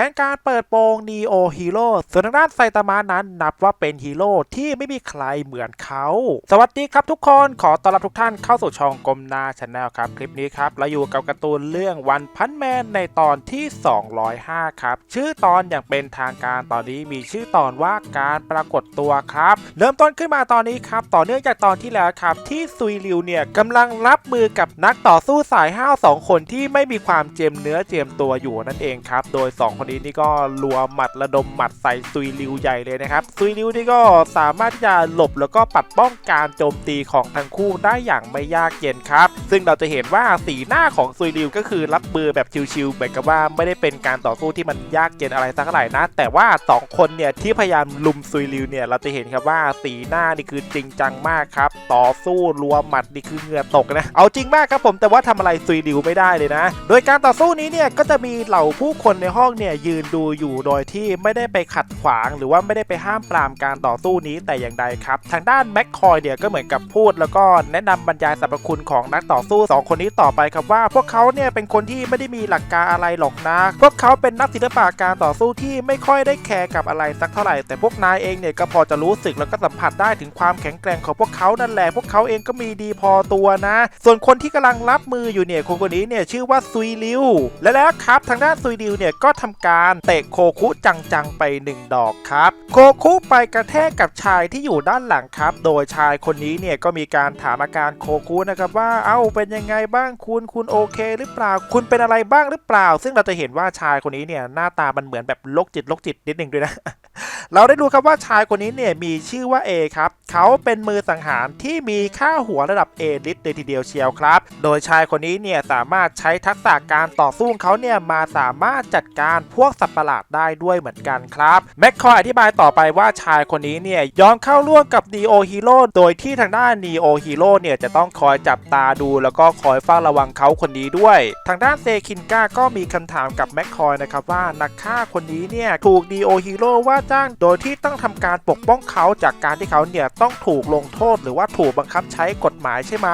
ผนการเปิดโปง Neo Hero ส่วนทางด้านไซตามะนั้นนับว่าเป็นฮีโร่ที่ไม่มีใครเหมือนเขา สวัสดีครับทุกคนขอต้อนรับทุกท่านเข้าสู่ช่องกลมนาชาแนลครับ คลิปนี้ครับ เราอยู่กับการ์ตูนเรื่องวันพันแมนในตอนที่ 205 ครับ ชื่อตอนอย่างเป็นทางการตอนนี้มีชื่อตอนว่าการปรากฏตัวครับ เริ่มต้นขึ้นมาตอนนี้ครับ ต่อเนื่องจากตอนที่แล้วครับ ที่ซุยริวเนี่ยกำลังรับมือกับนักต่อสู้สายห้าวสองคนที่ไม่มีความเจียมเนื้อเจียมตัวอยู่นั่นเองครับ โดย 2 คนนี้นี่ก็รัวหมัดระดมหมัดใส่ซุยริวใหญ่เลยนะครับ ซุยริวนี่ก็สามารถที่จะหลบแล้วก็ปัดป้องการโจมตีของทั้งคู่ได้อย่างไม่ยากเย็นครับ ซึ่งเราจะเห็นว่าสีหน้าของซุยริวก็คือรับมือแบบชิวๆเหมือนกับว่าไม่ได้เป็นการต่อสู้ที่มันยากเย็นอะไรสักเท่าไหร่นะ แต่ว่า 2 คนเนี่ยที่พยายามลุมซุยริวเนี่ยเราจะเห็นครับว่าสีหน้านี่คือจริงจังมากครับ ต่อสู้รัวหมัดนี่คือเหงื่อตกนะ เอาจริงมากครับผมแต่ว่าทำอะไรซุยริวไม่ได้เลยนะ โดยการต่อสู้นี้เนี่ยก็จะมีเหล่าผู้คนในห้องเนี่ยยืนดูอยู่โดยที่ไม่ได้ไปขัดขวาง หรือว่าไม่ได้ไปห้ามปรามการต่อสู้นี้แต่อย่างใดครับ ทางด้านแม็กคอยเนี่ยก็เหมือนกับพูด แล้วก็แนะนำบรรยายสรรพคุณของนักต่อสู้สองคนนี้ต่อไปครับว่า พวกเขาเนี่ยเป็นคนที่ไม่ได้มีหลักการอะไรหรอกนะพวกเขาเป็นนักศิลปะการต่อสู้ที่ไม่ค่อยได้แคร์กับอะไรสักเท่าไหร่แต่พวกนายเองเนี่ยก็พอจะรู้สึกแล้วก็สัมผัสได้ถึงความแข็งแกร่งของพวกเขานั่นแหละพวกเขาเองก็มีดีพอตัวนะ ส่วนคนที่กำลังรับมืออยู่เนี่ยคนคนนี้เนี่ยชื่อว่าซุยริวและแล้วครับทางด้านซุยริวเนี่ยก็ทำการเตะโคคุจังๆไปหนึ่งดอกครับโคคุไปกระแทกกับชายที่อยู่ด้านหลังครับ โดยชายคนนี้เนี่ยก็มีการถามอาการโคคุนะครับว่าเอ้าเป็นยังไงบ้างคุณคุณโอเค หรือเปล่าคุณเป็นอะไรบ้างหรือเปล่า ซึ่งเราจะเห็นว่าชายคนนี้เนี่ยหน้าตามันเหมือนแบบโรคจิตโรคจิตนิดหนึ่งด้วยนะเราได้รู้ครับว่าชายคนนี้เนี่ยมีชื่อว่าเอครับเขาเป็นมือสังหารที่มีค่าหัวระดับเอลิทเลยทีเดียวเชียวครับ โดยชายคนนี้เนี่ยสามารถใช้ทักษะการต่อสู้ของเขาเนี่ยมาสามารถจัดการพวกสัตว์ประหลาดได้ด้วยเหมือนกันครับแม็กคอยอธิบายต่อไปว่าชายคนนี้เนี่ยยอมเข้าร่วมกับ Neo Hero โดยที่ทางด้าน Neo Hero เนี่ยจะต้องคอยจับตาดู แล้วก็คอยเฝ้าระวังเขาคนนี้ด้วย ทางด้านเซคินก้าก็มีคำถามกับแม็กคอยนะครับว่านักฆ่าคนนี้เนี่ยถูก Neo Hero ว่าจ้างโดยที่ต้องทำการปกป้องเขาจากการที่เขาเนี่ยต้องถูกลงโทษ หรือว่าถูกบังคับใช้กฎหมายใช่ไหม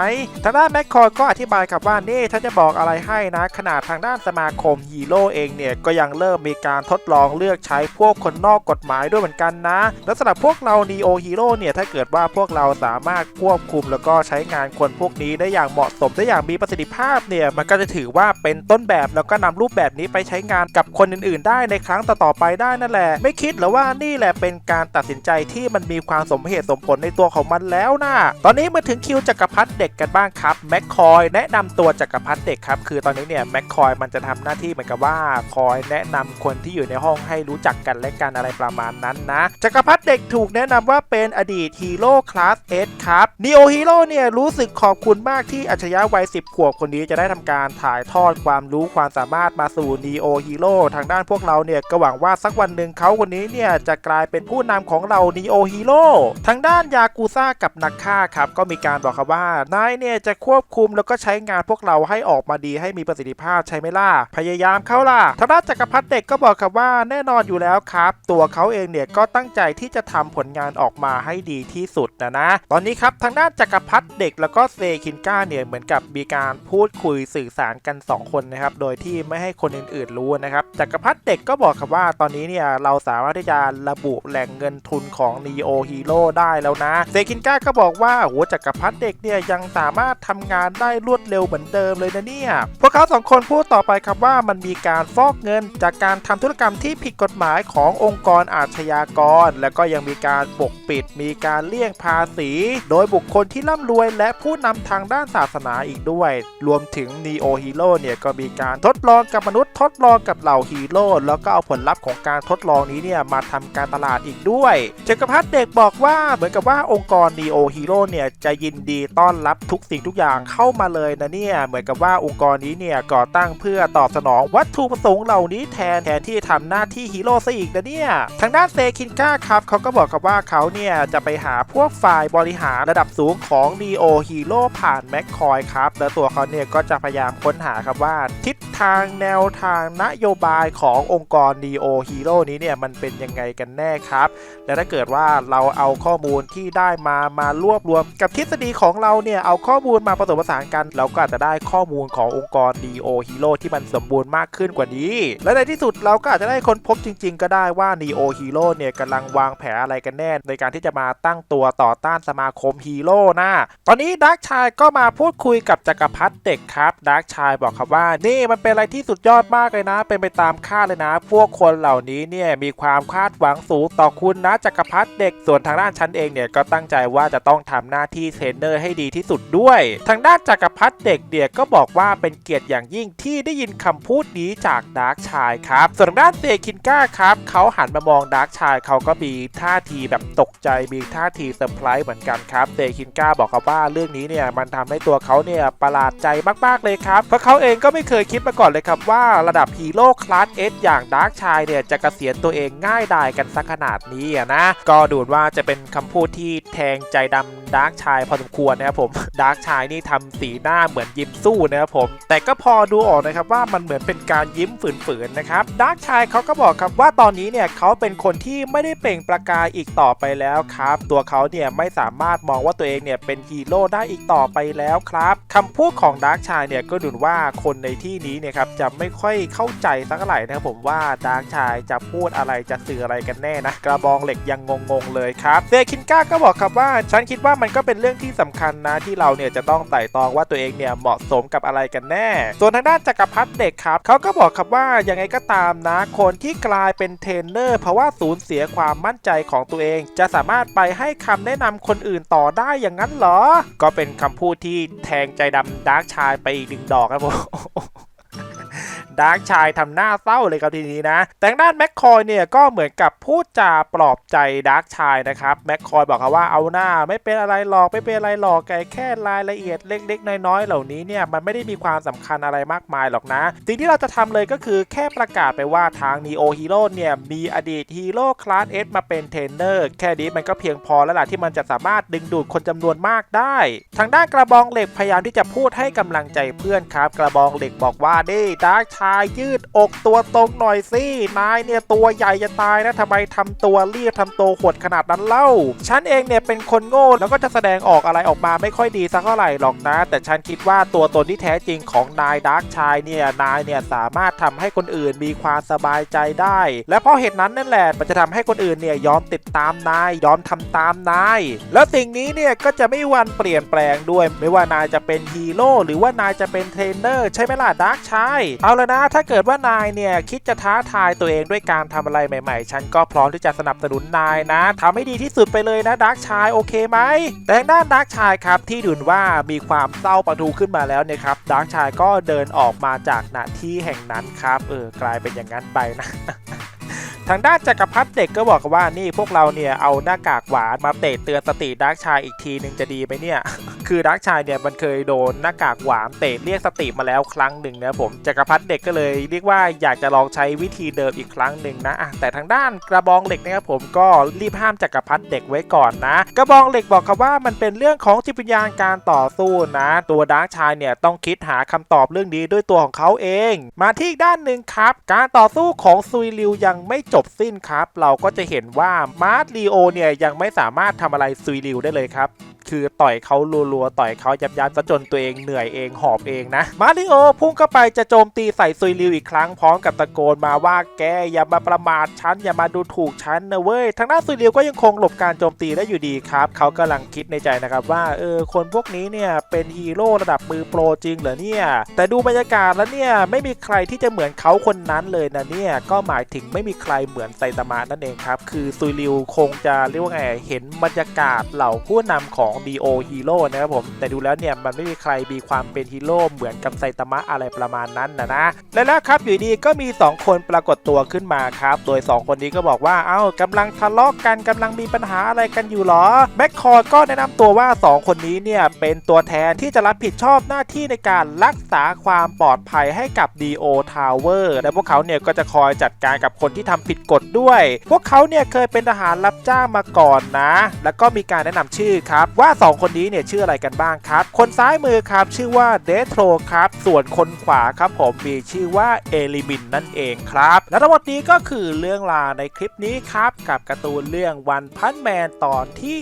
ทางด้านแม็กคอยก็อธิบายครับว่านี่ถ้าจะบอกอะไรให้นะขนาดทางด้านสมาคมฮีโร่เองเนี่ยก็ยังเลิริ่มมีการทดลองเลือกใช้พวกคนนอกกฎหมายด้วยเหมือนกันนะ และสำหรับพวกเรานีโอฮีโร่เนี่ย ถ้าเกิดว่าพวกเราสามารถควบคุมแล้วก็ใช้งานคนพวกนี้ได้อย่างเหมาะสมได้อย่างมีประสิทธิภาพเนี่ย มันก็จะถือว่าเป็นต้นแบบแล้วก็นำรูปแบบนี้ไปใช้งานกับคนอื่นๆ ได้ในครั้งต่อๆไปได้นั่นแหละ ไม่คิดหรอว่านี่แหละเป็นการตัดสินใจที่มันมีความสมเหตุสมผลในตัวของมันแล้วนะตอนนี้มาถึงคิวจักรพรรดิเด็กกันบ้างครับแม็กคอยแนะนำตัวจักรพรรดิเด็กครับคือตอนนี้เนี่ยแม็กคอยมันจะทำหน้าที่เหมือนกับว่าคอยแนะนำคนที่อยู่ในห้องให้รู้จักกันและกันอะไรประมาณนั้นนะจักรพรรดิเด็กถูกแนะนำว่าเป็นอดีตฮีโร่คลาสเอสครับนีโอฮีโร่เนี่ยรู้สึกขอบคุณมากที่อัจฉริยะวัย 10 ขวบคนนี้จะได้ทำการถ่ายทอดความรู้ความสามารถมาสู่นีโอฮีโร่ทางด้านพวกเราเนี่ยก็หวังว่าสักวันหนึ่งเขาคนนี้เนี่ยจะกลายเป็นผู้นำของเรานีโอฮีโร่ทางด้านยากูซ่ากับนักฆ่าครับก็มีการบอกครับว่านายเนี่ยจะควบคุมแล้วก็ใช้งานพวกเราให้ออกมาดีให้มีประสิทธิภาพใช่ไหมล่ะพยายามเข้าล่ะทางด้านจักรพรรดิเด็กก็บอกครับว่าแน่นอนอยู่แล้วครับ ตัวเขาเองเนี่ยก็ตั้งใจที่จะทำผลงานออกมาให้ดีที่สุดนะนะ ตอนนี้ครับทางด้านจักรพรรดิเด็กแล้วก็เซคินก้าเนี่ยเหมือนกับมีการพูดคุยสื่อสารกัน 2 คนนะครับโดยที่ไม่ให้คนอื่นๆรู้นะครับจักรพรรดิเด็กก็บอกครับว่าตอนนี้เนี่ยเราสามารถที่จะระบุแหล่งเงินทุนของ Neo Hero ได้แล้วนะเซคินก้าก็บอกว่าโหจักรพรรดิเด็กเนี่ยยังสามารถทำงานได้รวดเร็วเหมือนเดิมเลยนะเนี่ยพวกเขาสองคนพูดต่อไปครับว่ามันมีการฟอกเงินจากการทำธุรกรรมที่ผิดกฎหมายขององค์กรอาชญากร แล้วก็ยังมีการปกปิด มีการเลี่ยงภาษี โดยบุคคลที่ร่ำรวย และผู้นำทางด้านศาสนาอีกด้วย รวมถึง Neo Hero เนี่ยก็มีการทดลองกับมนุษย์ทดลองกับเหล่าฮีโร่แล้วก็เอาผลลัพธ์ของการทดลองนี้เนี่ยมาทำการตลาดอีกด้วยจักรพรรดิเด็กบอกว่าเหมือนกับว่าองค์กร Neo Hero เนี่ยจะยินดีต้อนรับทุกสิ่งทุกอย่างเข้ามาเลยนะเนี่ยเหมือนกับว่าองค์กรนี้เนี่ยก่อตั้งเพื่อตอบสนองวัตถุประสงค์เหล่านี้แทนแทนที่ทำหน้าที่ฮีโร่ซะอีกนะเนี่ย ทางด้านเซคินก้าครับเขาก็บอกกับว่าเขาเนี่ยจะไปหาพวกฝ่ายบริหารระดับสูงของ Neo Hero ผ่านแม็กคอยครับ แล้วตัวเขาเนี่ยก็จะพยายามค้นหาครับว่าทิศทางแนวทางนโยบายขององค์กร Neo Hero นี้เนี่ยมันเป็นยังไงกันกันแน่ครับ และถ้าเกิดว่าเราเอาข้อมูลที่ได้มามารวบรวมกับทฤษฎีของเราเนี่ยเอาข้อมูลมาผสมผสานกัน เราก็อาจจะได้ข้อมูลขององค์กร Neo Hero ที่มันสมบูรณ์มากขึ้นกว่านี้ และในที่สุดเราก็อาจจะได้คนพบจริง ๆ ก็ได้ว่า Neo Hero เนี่ยกำลังวางแผนอะไรกันแน่ ในการที่จะมาตั้งตัวต่อต้านสมาคมฮีโร่นะตอนนี้ดาร์กชายก็มาพูดคุยกับจักรพรรดิเด็กครับดาร์กชายบอกครับว่านี่มันเป็นอะไรที่สุดยอดมากเลยนะ เป็นไปตามคาดเลยนะ พวกคนเหล่านี้เนี่ยมีความคาดหวังสูงต่อคุณนะจักรพรรดิเด็กส่วนทางด้านฉันเองเนี่ยก็ตั้งใจว่าจะต้องทำหน้าที่เทรนเนอร์ให้ดีที่สุดด้วย ทางด้านจักรพรรดิเด็กเนี่ยก็บอกว่าเป็นเกียรติอย่างยิ่งที่ได้ยินคำพูดนี้จากดาร์กชายครับส่วนด้านเซคินก้าครับเขาหันมามองดาร์กชายเขาก็มีท่าทีแบบตกใจมีท่าทีเซอร์ไพรส์เหมือนกันครับเซคินก้าบอกครับว่าเรื่องนี้เนี่ยมันทำให้ตัวเขาเนี่ยประหลาดใจมากๆเลยครับเพราะเขาเองก็ไม่เคยคิดมาก่อนเลยครับว่าระดับฮีโร่คลาสเอสอย่างดาร์กชายเนี่ยจะเกษียณตัวเองง่ายดายกันสักขนาดนี้อะนะก็ดูว่าจะเป็นคำพูดที่แทงใจดำดาร์กชายพอสมควรนะครับผมดาร์กชายนี่ทำสีหน้าเหมือนยิ้มสู้นะครับผม แต่ก็พอดูออกนะครับว่ามันเหมือนเป็นการยิ้มฝืนๆนะครับครับดาร์กชายเขาก็บอกครับว่าตอนนี้เนี่ยเขาเป็นคนที่ไม่ได้เปล่งประกายอีกต่อไปแล้วครับ ตัวเขาเนี่ยไม่สามารถมองว่าตัวเองเนี่ยเป็นฮีโร่ได้อีกต่อไปแล้วครับคำพูดของดาร์กชายเนี่ยก็ดูว่าคนในที่นี้เนี่ยครับจะไม่ค่อยเข้าใจสักเท่าไหร่นะครับผมว่าดาร์กชายจะพูดอะไรจะสื่ออะไรกันแน่นะกระบองเหล็กยังงงๆเลยครับเซคินก้าก็บอกครับว่าฉันคิดว่ามันก็เป็นเรื่องที่สำคัญนะที่เราเนี่ยจะต้องไต่ตองว่าตัวเองเนี่ยเหมาะสมกับอะไรกันแน่ ส่วนทางด้านจักรพรรดิเด็กครับเขาก็บอกครับว่ายังไงก็ตามนะ คนที่กลายเป็นเทรนเนอร์ เพราะว่าสูญเสียความมั่นใจของตัวเอง จะสามารถไปให้คำแนะนำคนอื่นต่อได้อย่างนั้นเหรอ ก็เป็นคำพูดที่แทงใจดำดาร์กชายไปอีกหนึ่งดอกครับผม ดาร์กชายทำหน้าเศร้าเลยครับทีนี้นะ แต่ด้านแมคคอยเนี่ยก็เหมือนกับพูดจาปลอบใจดาร์กชายนะครับแมคคอยบอกเขาว่าเอาหน้าไม่เป็นอะไรหรอกไม่เป็นอะไรหรอกแกแค่รายละเอียดเล็กๆ น้อยๆ เหล่านี้เนี่ยมันไม่ได้มีความสำคัญอะไรมากมายหรอกนะ สิ่งที่เราจะทำเลยก็คือแค่ประกาศไปว่าทาง Neo Hero เนี่ยมีอดีตฮีโร่คลาส S มาเป็นเทรนเนอร์แค่นี้มันก็เพียงพอแล้วล่ะที่มันจะสามารถดึงดูดคนจำนวนมากได้ ทางด้านกระบองเหล็กพยายามที่จะพูดให้กำลังใจเพื่อนครับ กระบองเหล็กบอกว่านี่ดาร์กชายยืดอกตัวตรงหน่อยสินายเนี่ยตัวใหญ่จะตายนะทำไมทำตัวเรียบทำตัวขวดขนาดนั้นเล่า ฉันเองเนี่ยเป็นคนโง่แล้วก็จะแสดงออกอะไรออกมาไม่ค่อยดีสักเท่าไหร่หรอกนะ แต่ฉันคิดว่าตัวตนที่แท้จริงของนายดาร์กชายเนี่ยนายเนี่ยสามารถทำให้คนอื่นมีความสบายใจได้ และเพราะเหตุนั้นนั่นแหละมันจะทำให้คนอื่นเนี่ยยอมติดตามนายยอมทำตามนาย แล้วสิ่งนี้เนี่ยก็จะไม่วันเปลี่ยนแปลงด้วย ไม่ว่านายจะเป็นฮีโร่หรือว่านายจะเป็นเทรนเนอร์ใช่ไหมล่ะดาร์กชายเอาละนะถ้าเกิดว่านายเนี่ยคิดจะท้าทายตัวเองด้วยการทำอะไรใหม่ๆ ฉันก็พร้อมที่จะสนับสนุนนายนะทำให้ดีที่สุดไปเลยนะดาร์กชายโอเคไหมแต่ด้านดาร์กชายครับที่ดูว่ามีความเศร้าประทูขึ้นมาแล้วเนี่ยครับดาร์กชายก็เดินออกมาจากหน้าที่แห่งนั้นครับเออกลายเป็นอย่างนั้นไปนะทางด้านจักรพรรดิเด็กก็บอกว่านี่พวกเราเนี่ยเอาหน้ากากหวานมาเตะเตือนสติดาร์กชายอีกทีหนึ่งจะดีไหมเนี่ย คือดาร์กชายเนี่ยมันเคยโดนหน้ากากหวานเตะเรียกสติมาแล้วครั้งหนึ่งนะผมจักรพรรดิเด็กก็เลยเรียกว่าอยากจะลองใช้วิธีเดิมอีกครั้งหนึ่งนะแต่ทางด้านกระบองเหล็กนะครับผมก็รีบห้ามจักรพรรดิเด็กไว้ก่อนนะ กระบองเหล็กบอกครับว่ามันเป็นเรื่องของจิตวิญญาณการต่อสู้นะ ตัวดาร์กชายเนี่ยต้องคิดหาคำตอบเรื่องนี้ด้วยตัวของเขาเอง มาที่อีกด้านหนึ่งครับ การต่อสู้ของซุยริวยังังไม่จบสิ้นครับ เราก็จะเห็นว่ามาร์ตลีโอเนี่ยยังไม่สามารถทำอะไรซุยริวได้เลยครับ คือต่อยเขารัวๆต่อยเขายับยับซะจนตัวเองเหนื่อยเองหอบเองนะ มาริโอพุ่งเข้าไปจะโจมตีใส่ซุยริวอีกครั้งพร้อมกับตะโกนมาว่าแกอย่ามาประมาทฉันอย่ามาดูถูกฉันนะเว้ยทางด้านซุยริวก็ยังคงหลบการโจมตีได้อยู่ดีครับเขากำลังคิดในใจนะครับว่าเออคนพวกนี้เนี่ยเป็นฮีโร่ระดับมือโปรจริงเหรอเนี่ยแต่ดูบรรยากาศแล้วเนี่ยไม่มีใครที่จะเหมือนเขาคนนั้นเลยนะเนี่ยก็หมายถึงไม่มีใครเหมือนไซตามะนั่นเองครับคือซุยริวคงจะเรียกว่าไงเห็นบรรยากาศเหล่าผู้นำของ D.O. Hero นะครับผม แต่ดูแล้วเนี่ยมันไม่มีใครมีความเป็นฮีโร่เหมือนกับไซตามะอะไรประมาณนั้นนะนะ และแล้วครับอยู่ดีก็มี 2 คนปรากฏตัวขึ้นมาครับ โดย 2 คนนี้ก็บอกว่า เอ้ากำลังทะเลาะกกันกำลังมีปัญหาอะไรกันอยู่หรอแบ็คคอร์ก็แนะนำตัวว่า 2 คนนี้เนี่ยเป็นตัวแทนที่จะรับผิดชอบหน้าที่ในการรักษาความปลอดภัยให้กับ D.O. Tower และพวกเขาเนี่ยก็จะคอยจัดการกับคนที่ทำผิดกฎด้วย พวกเขาเนี่ยเคยเป็นทหารรับจ้างมาก่อนนะ แล้วก็มีการแนะนำชื่อครับว่าว่า 2 คนนี้เนี่ยชื่ออะไรกันบ้างครับ คนซ้ายมือครับชื่อว่าเดโทรครับ ส่วนคนขวาครับผมมีชื่อว่าเอลิมินนั่นเองครับ และทั้งหมดนี้ก็คือเรื่องราวในคลิปนี้ครับ กับการ์ตูนเรื่องวันพันแมนตอนที่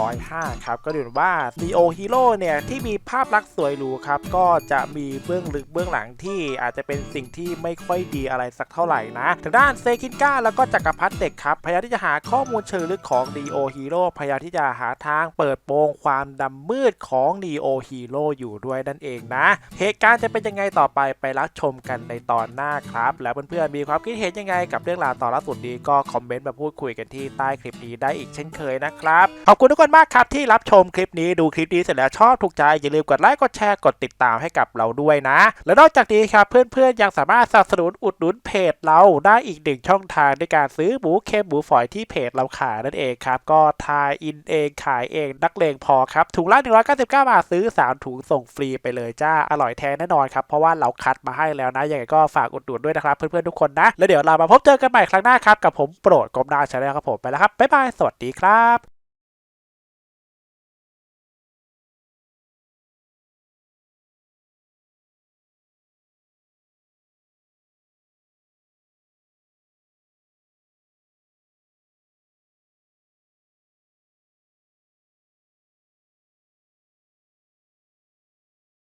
205 ครับ ก็ดูว่าลีโอฮีโร่เนี่ยที่มีภาพลักษณ์สวยหรูครับ ก็จะมีเบื้องลึกเบื้องหลังที่อาจจะเป็นสิ่งที่ไม่ค่อยดีอะไรสักเท่าไหร่นะทางด้านเซคินก้าแล้วก็จักรพรรดิเด็กครับพยายามที่จะหาข้อมูลเชิงลึกของลีโอฮีโร่พยายามที่จะหาทางเปิดโปงความดำมืดของลีโอฮีโร่อยู่ด้วยนั่นเองนะ เหตุการณ์จะเป็นยังไงต่อไปไปรับชมกันในตอนหน้าครับ แล้วเพื่อนๆมีความคิดเห็นยังไงกับเรื่องราวตอนล่าสุดนี้ก็คอมเมนต์มาพูดคุยกันที่ใต้คลิปนี้ได้อีกเช่นเคยนะครับขอบคุณทุกคนมากครับที่รับชมคลิปนี้ดูคลิปนี้เสร็จแล้วชอบถูกใจอย่าลืมกดไลค์กดแชร์กดติดตามให้กับเราด้วยนะ และนอกจากนี้ครับเพื่อนๆยังสามารถสนับสนุนอุดหนุนเพจเราได้อีกหนึ่งช่องทางในการซื้อหมูเค็มหมูฝอยที่เพจเราขายนั่นเองครับก็ทายอินเองขายเองนักเลงพอครับ ถุงละ 199 บาทซื้อ 3 ถุงส่งฟรีไปเลยจ้า อร่อยแท้แน่นอนครับ เพราะว่าเราคัดมาให้แล้วนะ ยังไงก็ฝากอุดหนุนด้วยนะครับ เพื่อนๆทุกคนนะ แล้วเดี๋ยวเรามาพบเจอกันใหม่ครั้งหน้าครับ กับผมโปรดกรมนาชาแนลครับผมไปแล้วครับ บ๊ายบาย สวัสดีครับ